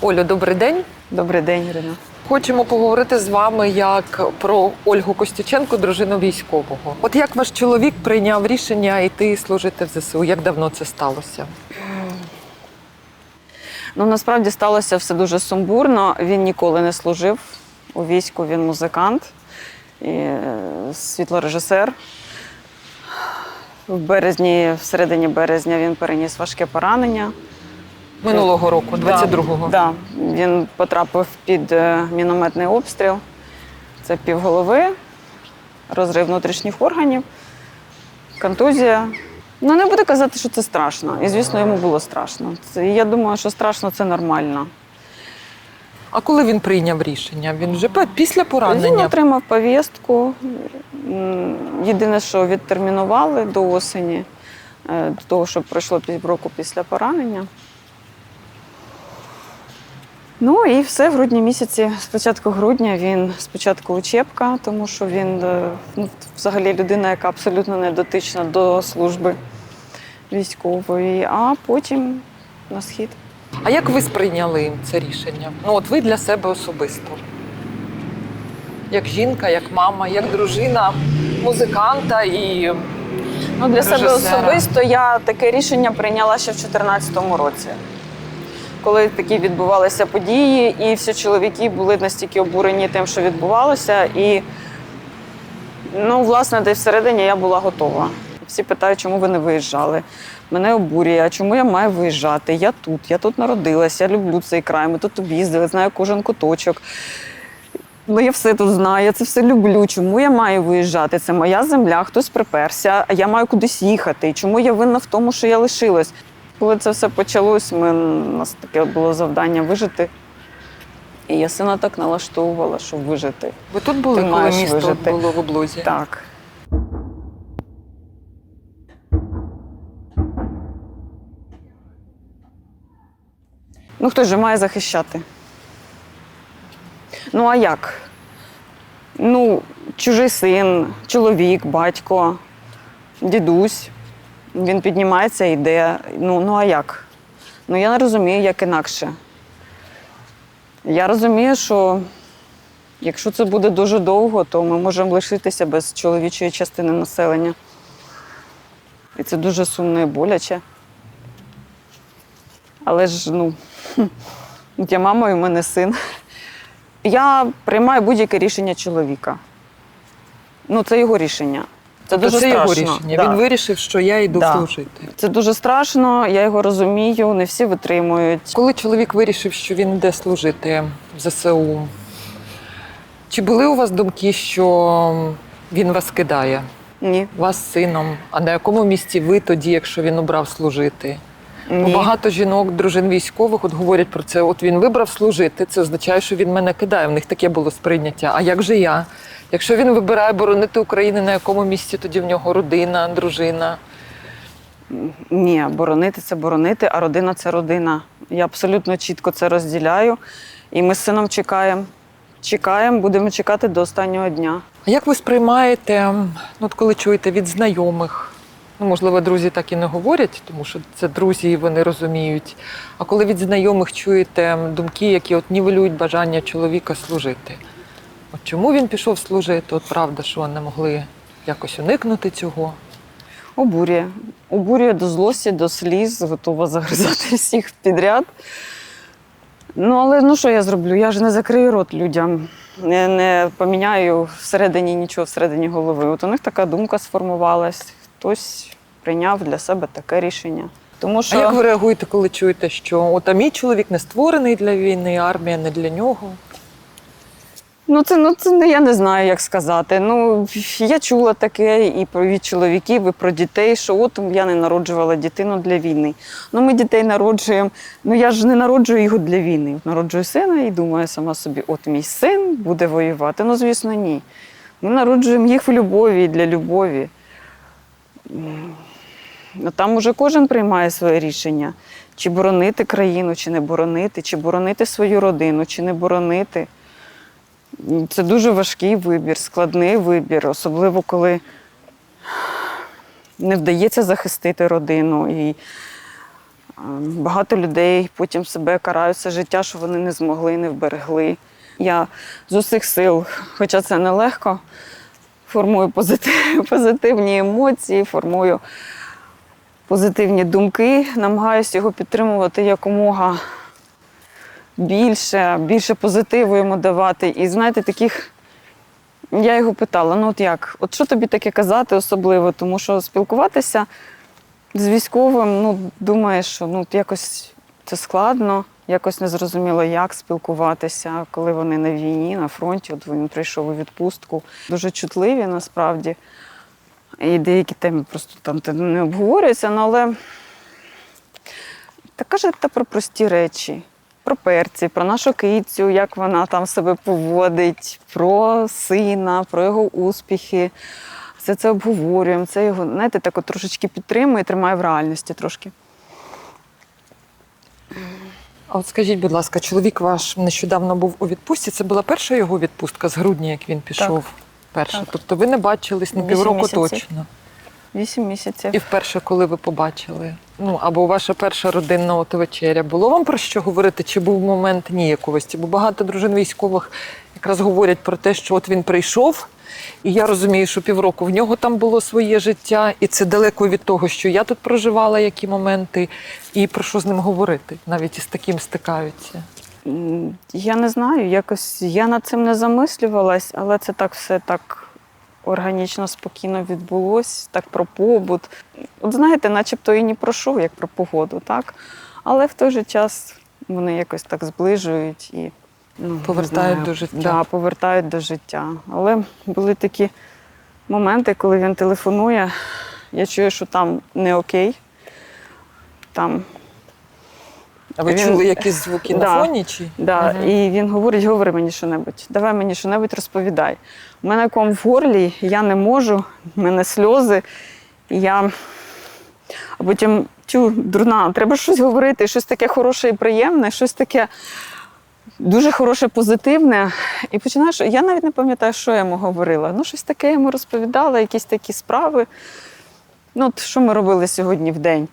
Олю, добрий день. Добрий день, Ірина. Хочемо поговорити з вами як про Ольгу Костюченко, дружину військового. От як ваш чоловік прийняв рішення йти служити в ЗСУ? Як давно це сталося? Ну насправді сталося все дуже сумбурно. Він ніколи не служив у війську. Він музикант і е, світлорежисер. В березні, в середині березня він переніс важке поранення. Минулого року, 22-го. Да, він потрапив під е, мінометний обстріл. Це півголови, розрив внутрішніх органів, контузія. Ну, не буду казати, що це страшно. І, звісно, йому було страшно. Це, я думаю, що страшно це нормально. А коли він прийняв рішення? Він вже після Він отримав повістку. Єдине, що відтермінували до осені, е, до того, щоб пройшло півроку після поранення. Ну і все в грудні місяці, спочатку грудня, він спочатку учебка, тому що він е, ну, взагалі людина, яка абсолютно не дотична до служби військової, а потім на схід. А як ви сприйняли це рішення? Ну, от ви для себе особисто. Як жінка, як мама, як дружина, музиканта і Ну, для себе особисто я таке рішення прийняла ще в 2014 році. Коли такі відбувалися події, і всі чоловіки були настільки обурені тим, що відбувалося, і ну, власне, десь всередині я була готова. Всі питають, чому ви не виїжджали. Мене обурює, а чому я маю виїжджати? Я тут, я тут народилася, я люблю цей край. Ми тут об'їздили, знаю кожен куточок. Ну, я все тут знаю, я це все люблю. Чому я маю виїжджати? Це моя земля, хтось приперся, а я маю кудись їхати. Чому я винна в тому, що я лишилась? Коли це все почалось, ми, у нас таке було завдання вижити. І я сина так налаштовувала, щоб вижити. ви тут були, Ти коли місто вижити. було в облозі? Так. Ну, хтось же має захищати. Ну, а як? Ну, чужий син, чоловік, батько, дідусь. Він піднімається йде. Ну, ну а як? Ну, я не розумію, як інакше. Я розумію, що Якщо це буде дуже довго, то ми можемо лишитися без чоловічої частини населення. І це дуже сумно і боляче. Але ж, ну, я мама і в мене син. Я приймаю будь-яке рішення чоловіка. Ну, це його рішення. Це Тобто дуже це страшно. його рішення. Да. Він вирішив, що я йду Да. служити. Це дуже страшно, я його розумію, не всі витримують. Коли чоловік вирішив, що він йде служити в ЗСУ, чи були у вас думки, що він вас кидає? Ні. Вас сином? А на якому місці ви тоді, якщо він обрав служити? Ні. багато жінок, дружин військових, от говорять про це. От він вибрав служити, це означає, що він мене кидає. В них таке було сприйняття. А як же я? Якщо він вибирає боронити Україну, на якому місці тоді в нього родина, дружина? Ні, боронити це боронити, а родина це родина. Я абсолютно чітко це розділяю. І ми з сином чекаємо. Чекаємо, будемо чекати до останнього дня. А як ви сприймаєте, ну, от коли чуєте від знайомих? Ну, можливо, друзі так і не говорять, тому що це друзі, і вони розуміють. А коли від знайомих чуєте думки, які от нівелюють бажання чоловіка служити? От чому він пішов служити? От правда, що не могли якось уникнути цього? Обурює. Обурює до злості, до сліз, готова загризати всіх підряд. Ну, але ну що я зроблю? Я ж не закрию рот людям, не, не поміняю всередині нічого всередині голови. От у них така думка сформувалась. Хтось прийняв для себе таке рішення. Тому що А як ви реагуєте, коли чуєте, що от а мій чоловік не створений для війни, армія не для нього? Ну, це, ну, це не- я не знаю, як сказати. Ну, я чула таке і про від чоловіків, і про дітей, що от я не народжувала дитину для війни. Ну, ми дітей народжуємо. Ну я ж не народжую його для війни. Народжую сина і думаю сама собі, от мій син буде воювати. Ну, звісно, ні. Ми народжуємо їх в любові і для любові. Ну, там уже кожен приймає своє рішення, чи боронити країну, чи не боронити, чи боронити свою родину, чи не боронити. Це дуже важкий вибір, складний вибір, особливо коли не вдається захистити родину. І Багато людей потім себе карають все життя, що вони не змогли, не вберегли. Я з усіх сил, хоча це нелегко, формую позитив, позитивні емоції, формую позитивні думки, намагаюся його підтримувати якомога більше, більше позитиву йому давати. І знаєте, таких. Я його питала: ну от як, от що тобі таке казати особливо? Тому що спілкуватися з військовим, ну, думаєш, що ну, якось це складно, якось незрозуміло, як спілкуватися, коли вони на війні, на фронті. От він прийшов у відпустку. Дуже чутливі насправді. І деякі теми просто там не обговорюються, ну, але та каже та про прості речі. Про перці, про нашу кицю, як вона там себе поводить, про сина, про його успіхи. Все це обговорюємо. Це його, знаєте, так от трошечки підтримує, тримає в реальності трошки. А от скажіть, будь ласка, чоловік ваш нещодавно був у відпустці. Це була перша його відпустка з грудня, як він пішов. Перша. Так. Тобто ви не бачились на Вісім півроку місяців. точно. Вісім місяців. І вперше, коли ви побачили, ну або ваша перша родинна от вечеря, було вам про що говорити? Чи був момент ніяковості? Бо багато дружин військових якраз говорять про те, що от він прийшов, і я розумію, що півроку в нього там було своє життя, і це далеко від того, що я тут проживала, які моменти, і про що з ним говорити, навіть із таким стикаються. Я не знаю, якось я над цим не замислювалась, але це так все так органічно, спокійно відбулось, так про побут. От знаєте, начебто і не про що, як про погоду, так? Але в той же час вони якось так зближують і ну, Повертають знаю, до життя. Да, повертають до життя. Але були такі моменти, коли він телефонує, я чую, що там не окей. Там А ви Він- чули якісь звуки на фоні? Чи? Да, Мгм. І він говорить: говори мені що-небудь, давай мені що-небудь розповідай. У мене ком в горлі, я не можу, в мене сльози. Я... А потім чу, дурна, треба щось говорити, щось таке хороше і приємне, щось таке дуже хороше, позитивне. І починаєш, я навіть не пам'ятаю, що я йому говорила. Ну, щось таке йому розповідала, якісь такі справи. Ну, от що ми робили сьогодні в день.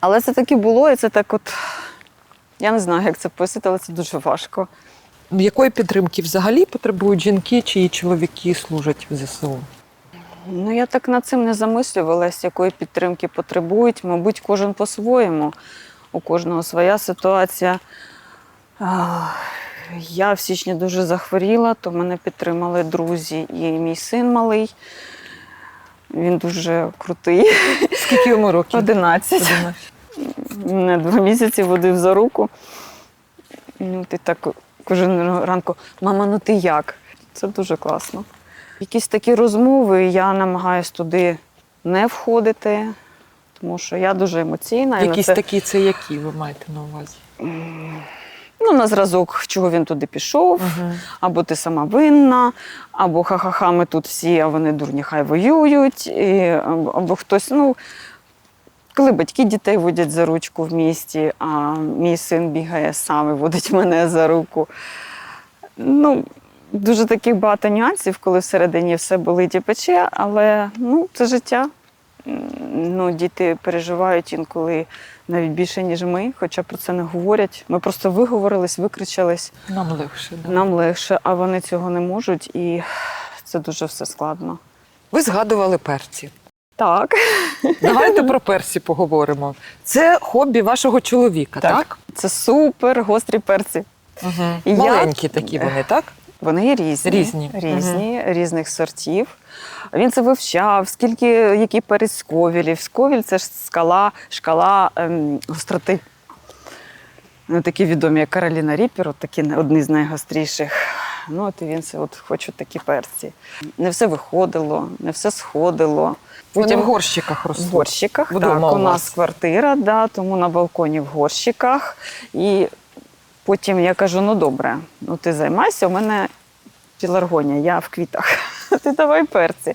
Але це таки було, і це так от. Я не знаю, як це пояснити, але це дуже важко. Якої підтримки взагалі потребують жінки, чиї чоловіки служать в ЗСУ? Ну, я так над цим не замислювалась, якої підтримки потребують. Мабуть, кожен по-своєму. У кожного своя ситуація. Я в січні дуже захворіла, то мене підтримали друзі і мій син малий. Він дуже крутий. Скільки йому років? 11. Одинадцять. Мене два місяці водив за руку. Ну, ти так кожен ранку, мама, ну ти як? Це дуже класно. Якісь такі розмови я намагаюся туди не входити, тому що я дуже емоційна. Якісь це- такі це які ви маєте на увазі? Ну, на зразок, чого він туди пішов, Угу. або ти сама винна, або ха-ха-ха, ми тут всі, а вони дурні, хай воюють, і, або, або хтось, ну. Коли батьки дітей водять за ручку в місті, а мій син бігає сам і водить мене за руку. Ну, дуже таких багато нюансів, коли всередині все болить і пече, але ну, це життя. Ну, діти переживають інколи навіть більше, ніж ми, хоча про це не говорять. Ми просто виговорились, викричались. Нам легше. Да. Нам легше, а вони цього не можуть, і це дуже все складно. Ви згадували перці. Так, Давайте про перці поговоримо. Це хобі вашого чоловіка, так? Так. це супер гострі перці. Угу. Я- Маленькі такі вони, так? Вони різні, Різні. різні різних сортів. Він це вивчав, скільки який перець сковілів. Сковіль це ж скала, шкала ем, гостроти. Ну, такі відомі, як Кароліна Ріпер, от такі одні з найгостріших. Ну, от і він це от хоче такі перці. Не все виходило, не все сходило. Вони в горщиках ростуть. В горщиках. Вдома так, у у нас квартира, да, тому на балконі в горщиках. І потім я кажу: ну добре, ну ти займайся, у мене піларгонія, я в квітах. Ти давай перці.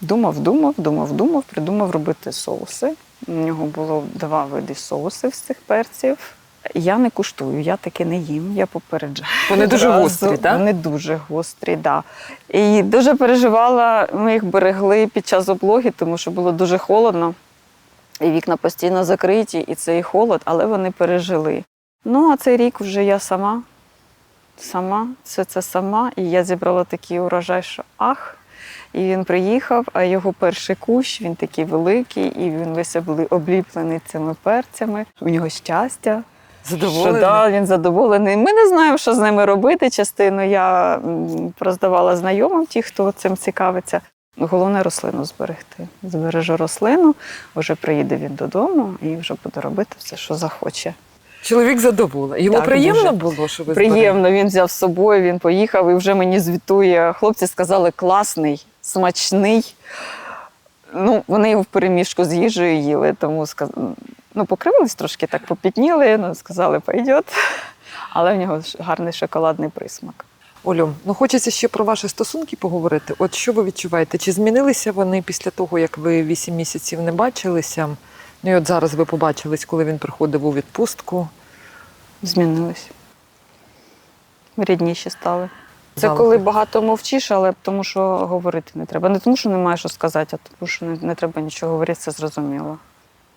Думав, думав, думав, думав, придумав робити соуси. У нього було два види соусів з цих перців. Я не куштую, я таки не їм, я попереджаю. Вони дуже гострі, так? Вони дуже гострі, так. Да. І дуже переживала, ми їх берегли під час облоги, тому що було дуже холодно. і вікна постійно закриті, і цей холод, але вони пережили. Ну, а цей рік вже я сама, сама, все це сама. І я зібрала такий урожай, що ах. І він приїхав, а його перший кущ, він такий великий, і він весь обліплений цими перцями. У нього щастя. Задоволений? Що, да, він задоволений. Ми не знаємо, що з ними робити. Частину я роздавала знайомим, ті, хто цим цікавиться. Головне рослину зберегти. Збережу рослину, вже приїде він додому і вже буде робити все, що захоче. Чоловік задоволений. Йому Так, приємно дуже. було, що ви Приємно, він взяв з собою, він поїхав і вже мені звітує. Хлопці сказали, класний, смачний. Ну, вони його в переміжку з їжею їли, тому сказ- ну, покривились трошки, так попітніли, ну, сказали, пойдет. Але в нього гарний шоколадний присмак. Олю, ну хочеться ще про ваші стосунки поговорити. От що ви відчуваєте? Чи змінилися вони після того, як ви вісім місяців не бачилися? Ну і от зараз ви побачились, коли він приходив у відпустку. Змінились. Рідніші стали. Це Залишки. коли багато мовчиш, але тому що говорити не треба. Не тому, що немає що сказати, а тому, що не, не треба нічого говорити, це зрозуміло.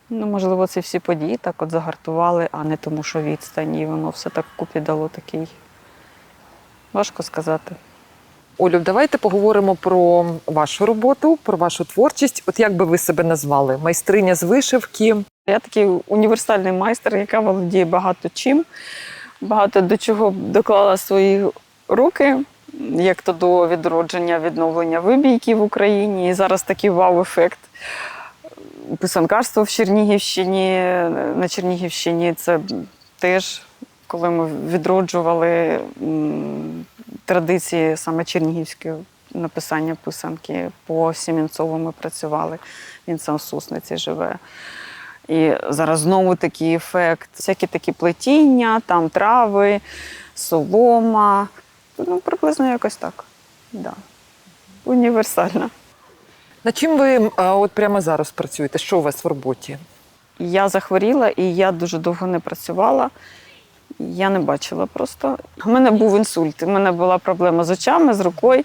Ну, можливо, ці всі події так от загартували, а не тому, що відстань, і воно все так вкупі дало такий. Важко сказати. Олю, давайте поговоримо про вашу роботу, про вашу творчість. От як би ви себе назвали? Майстриня з вишивки. Я такий універсальний майстер, яка володіє багато чим, багато до чого доклала свої руки, як то до відродження, відновлення вибійки в Україні. І зараз такий вау-ефект. Писанкарство в Чернігівщині, на Чернігівщині це теж, коли ми відроджували традиції саме чернігівської написання писанки, по Сімінцову ми працювали. Він сам в Сусниці живе. І зараз знову такий ефект. Всякі такі плетіння, там трави, солома. Ну, приблизно якось так. Да. Універсально. Над чим ви а, от прямо зараз працюєте? Що у вас в роботі? Я захворіла і я дуже довго не працювала. Я не бачила просто. У мене був інсульт, у мене була проблема з очами, з рукою.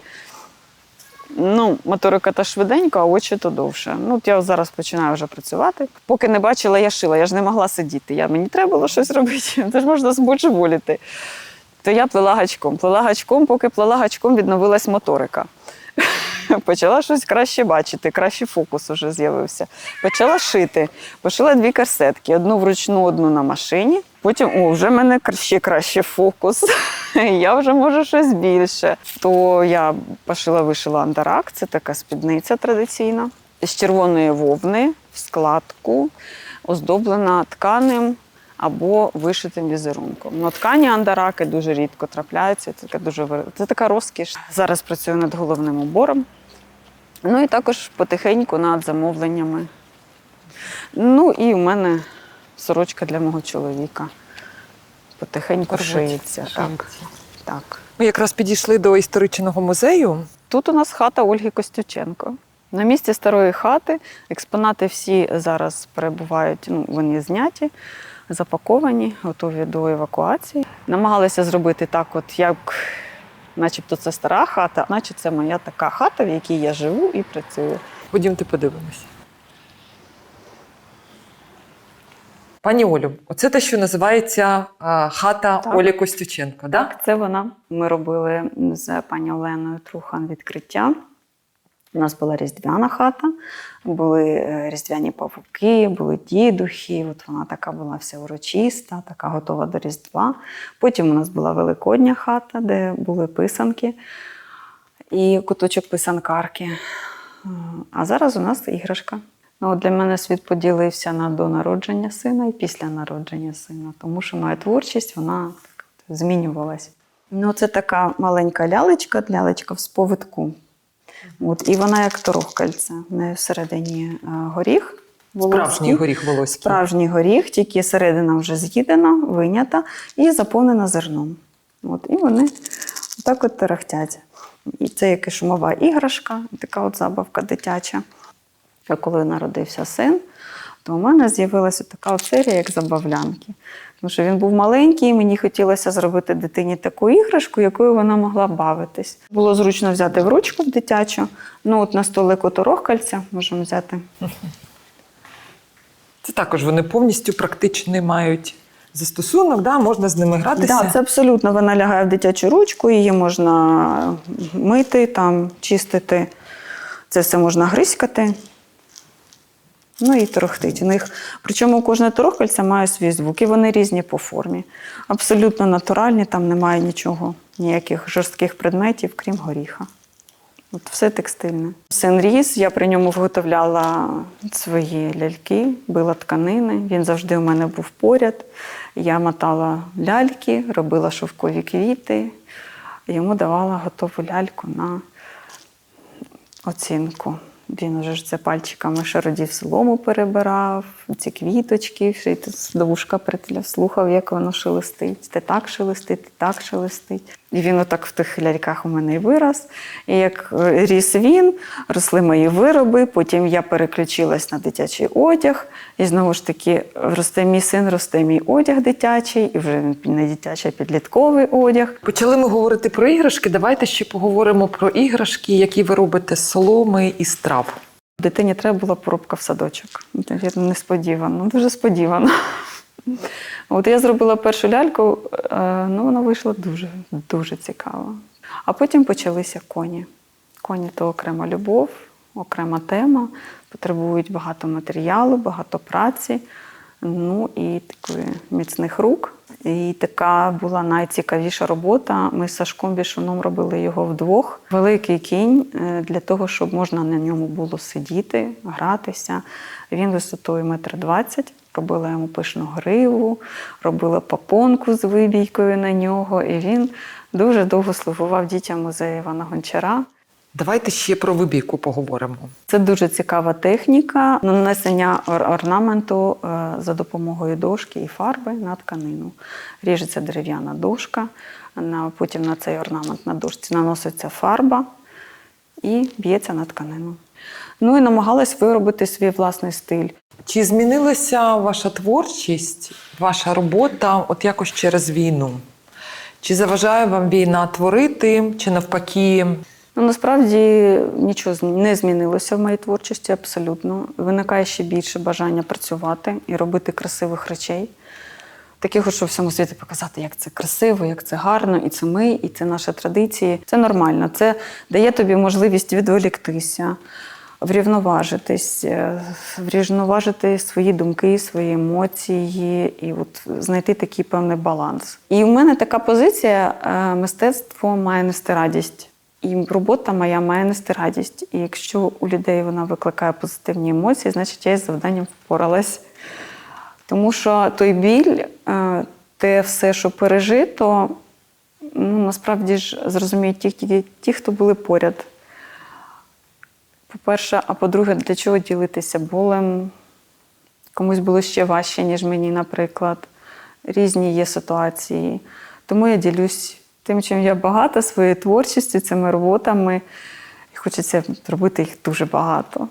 Ну, моторика та швиденько, а очі то довше. Ну, от я зараз починаю вже працювати. Поки не бачила, я шила, я ж не могла сидіти. Я, мені треба було щось робити, це ж можна збожеволіти. То я плела гачком. Плела гачком, поки плела гачком, відновилась моторика. Почала щось краще бачити, кращий фокус вже з'явився. Почала шити. Пошила дві корсетки: одну вручну, одну на машині. Потім, о, вже в мене ще краще фокус. Я вже можу щось більше. То я пошила, вишила андарак, це така спідниця традиційна з червоної вовни в складку, оздоблена тканим або вишитим візерунком. Ну, ткані андараки дуже рідко трапляються. Це така дуже це така розкіш. Зараз працюю над головним убором. Ну і також потихеньку над замовленнями. Ну і у мене сорочка для мого чоловіка. Потихеньку шиється. Так, так. Ми якраз підійшли до історичного музею. Тут у нас хата Ольги Костюченко. На місці старої хати експонати всі зараз перебувають, ну, вони зняті, запаковані, готові до евакуації. Намагалися зробити так, от як начебто це стара хата, наче це моя така хата, в якій я живу і працюю. Ходімте подивимося. Пані Олю, оце те, що називається а, хата Так. Олі Костюченко, так? Це вона. Ми робили з пані Оленою Трухан відкриття. У нас була різдвяна хата, були е, різдвяні павуки, були дідухи. От вона така була вся урочиста, така готова до Різдва. Потім у нас була великодня хата, де були писанки і куточок писанкарки. Е, А зараз у нас іграшка. Ну, от для мене світ поділився на до народження сина і після народження сина, тому що моя творчість вона змінювалась. Ну, це така маленька лялечка, лялечка в сповитку. От, і вона як торохкальце. В неї всередині е, горіх. Справжній горіх волоський. Справжній горіх, тільки середина вже з'їдена, винята і заповнена зерном. От, і вони отак от тарахтять. І це як і шумова іграшка, така от забавка дитяча. А коли народився син, то у мене з'явилася така от серія, як забавлянки. Тому що він був маленький, і мені хотілося зробити дитині таку іграшку, якою вона могла бавитись. Було зручно взяти в ручку в дитячу. Ну, от на столику торохкальця можемо взяти Це також вони повністю практичний мають застосунок, да? можна з ними гратися. Да, це абсолютно вона лягає в дитячу ручку, її можна мити, там, чистити. Це все можна гризькати. Ну і торохтить. У них, причому кожне торохкальце має свій звук, і вони різні по формі. Абсолютно натуральні, там немає нічого, ніяких жорстких предметів, крім горіха. От все текстильне. Син ріс, я при ньому виготовляла свої ляльки, била тканини. Він завжди у мене був поряд. Я мотала ляльки, робила шовкові квіти. Йому давала готову ляльку на оцінку. Він уже ж це пальчиками шародів солому перебирав, ці квіточки, ще й до вушка слухав, як воно шелестить. Те так шелестить, те так шелестить. І він отак в тих ляльках у мене і вирос. І як е, ріс він, росли мої вироби, потім я переключилась на дитячий одяг. І знову ж таки, росте мій син, росте мій одяг дитячий, і вже не дитячий, а підлітковий одяг. Почали ми говорити про іграшки. Давайте ще поговоримо про іграшки, які ви робите з соломи і з трав. Дитині треба була поробка в садочок. Навірно, несподівано, дуже сподівано. От я зробила першу ляльку, е, ну вона вийшла дуже, дуже цікаво. А потім почалися коні. Коні то окрема любов, окрема тема, потребують багато матеріалу, багато праці, ну і такої міцних рук. І така була найцікавіша робота. Ми з Сашком Бішуном робили його вдвох. Великий кінь е, для того, щоб можна на ньому було сидіти, гратися. Він висотою метр двадцять. Робила йому пишну гриву, робила попонку з вибійкою на нього. І він дуже довго слугував дітям музею Івана Гончара. Давайте ще про вибійку поговоримо. Це дуже цікава техніка нанесення ор- орнаменту е, за допомогою дошки і фарби на тканину. Ріжеться дерев'яна дошка, потім на цей орнамент на дошці наноситься фарба і б'ється на тканину. Ну і намагалась виробити свій власний стиль. Чи змінилася ваша творчість, ваша робота от якось через війну? Чи заважає вам війна творити, чи навпаки? Ну, насправді нічого не змінилося в моїй творчості абсолютно. Виникає ще більше бажання працювати і робити красивих речей. Таких, що всьому світу показати, як це красиво, як це гарно, і це ми, і це наші традиції. Це нормально. Це дає тобі можливість відволіктися, врівноважитись, е, врівноважити свої думки, свої емоції, і от знайти такий певний баланс. І в мене така позиція: е, мистецтво має нести радість. І робота моя має нести радість. І якщо у людей вона викликає позитивні емоції, значить я із завданням впоралась. Тому що той біль, е, те все, що пережито, ну, насправді ж зрозуміють тільки ті, хто були поряд. По-перше, а по-друге, для чого ділитися болем? Комусь було ще важче, ніж мені, наприклад. Різні є ситуації. Тому я ділюсь тим, чим я багата, своєю творчістю, цими роботами. І хочеться робити їх дуже багато.